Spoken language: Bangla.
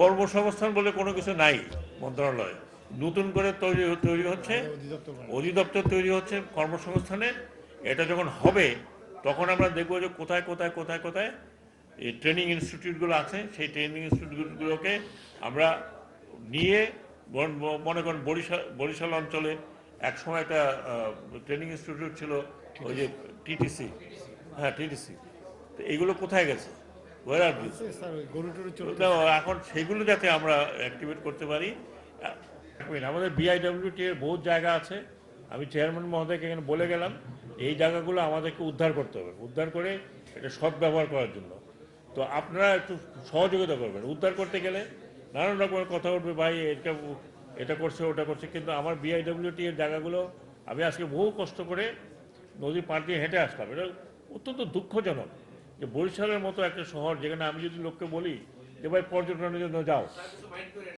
কর্মসংস্থান বলে কোনো কিছু নাই মন্ত্রণালয়ে। নতুন করে তৈরি তৈরি হচ্ছে, অধিদপ্তর তৈরি হচ্ছে কর্মসংস্থানের এটা যখন হবে, তখন আমরা দেখব যে কোথায় কোথায় কোথায় কোথায় এই ট্রেনিং ইনস্টিটিউটগুলো আছে। সেই ট্রেনিং ইনস্টিটিউটগুলোকে আমরা নিয়ে মনে করেন বরিশাল বরিশাল অঞ্চলে একসময় একটা ট্রেনিং ইনস্টিটিউট ছিল, ওই যে টিটিসি। হ্যাঁ টিটিসি। তো এগুলো কোথায় গেছে? ওয়ার আর এখন সেগুলো যাতে আমরা অ্যাক্টিভেট করতে পারি আমাদের বিআইডব্লিউটি এর বহুত জায়গা আছে। আমি চেয়ারম্যান মহোদয়কে এখানে বলে গেলাম এই জায়গাগুলো আমাদেরকে উদ্ধার করতে হবে। উদ্ধার করে এটা সৎ ব্যবহার করার জন্য। তো আপনারা একটু সহযোগিতা করবেন। উদ্ধার করতে গেলে নানান রকমের কথা উঠবে ভাই এটা এটা করছে ওটা করছে। কিন্তু আমার বিআইডব্লিউটি এর জায়গাগুলো আমি আজকে বহু কষ্ট করে নদীর পাড় দিয়ে হেঁটে আসলাম। এটা অত্যন্ত দুঃখজনক। যে বরিশালের মতো একটা শহর যেখানে আমি যদি লোককে বলি যে ভাই পর্যটনের জন্য যাও।